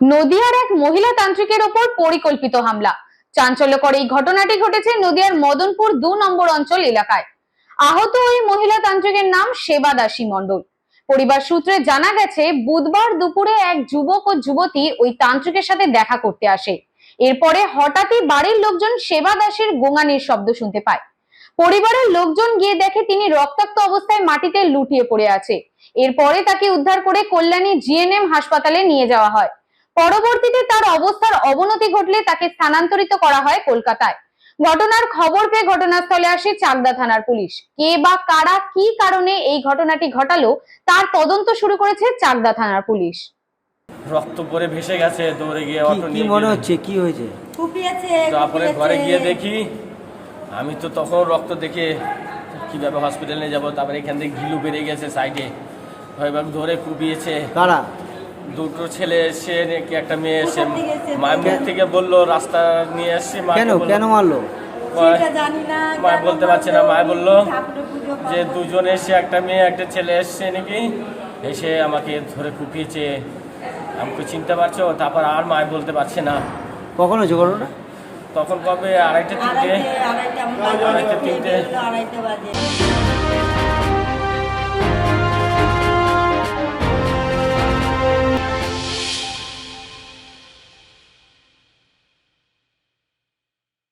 নদিয়ার এক মহিলা তান্ত্রিকের ওপর পরিকল্পিত হামলা। চাঞ্চল্যকর এই ঘটনাটি ঘটেছে নদিয়ার মদনপুর দু নম্বর অঞ্চল এলাকায়। আহত ওই মহিলা তান্ত্রিকের নাম সেবা দাসী মণ্ডল। পরিবার সূত্রে জানা গেছে, বুধবার দুপুরে এক যুবক ও যুবতী ওই তান্ত্রিকের সাথে দেখা করতে আসে। এরপরে হঠাৎই বাড়ির লোকজন সেবা দাসের গোঙানির শব্দ শুনতে পায়। পরিবারের লোকজন গিয়ে দেখে তিনি রক্তাক্ত অবস্থায় মাটিতে লুটিয়ে পড়ে আছে। এরপরে তাকে উদ্ধার করে কল্যাণী জিএনএম হাসপাতালে নিয়ে যাওয়া হয়। পরবর্তীতে তার অবস্থার অবনতি ঘটলে তাকে স্থানান্তরিত করা হয় কলকাতায়। ঘটনার খবর পেয়ে ঘটনাস্থলে আসে চাকদা থানার পুলিশ। কে বা কারা কি কারণে এই ঘটনাটি ঘটালো তার তদন্ত শুরু করেছে চাকদা থানার পুলিশ। রক্ত পরে ভেসে গেছে দৌড়ে গিয়ে অটো কি নিয়ে মনে গেলাম। হচ্ছে? কি হয়েছে? কুপিয়েছে তারপরে ঘরে গিয়ে দেখি আমি তো তখন রক্ত দেখে কীভাবে হসপিটালে যাব তারপরে এখান থেকে ঘিলু বেরিয়ে গেছে সাইডে ভয়বাগ ধরে কুপিয়েছে। কারা? দুটো ছেলে এসে নাকি একটা মেয়ে এসে মায়ের মুখ থেকে বলল রাস্তা নিয়ে এসছি কেন? বললো- কেন মারলো? সেটা জানি না মা বলতে পারছে না, মা বলল যে দুজন এসে একটা মেয়ে একটা ছেলে এসছে নাকি? এসে আমাকে ধরে কুপিয়েছে। আমাকে চিনতে পারছ? তারপর আর মায় বলতে পারছে না। কখন হয়েছে ঘটনা তখন কবে? আড়াইটা তিনটে আড়াইটে তিনটে।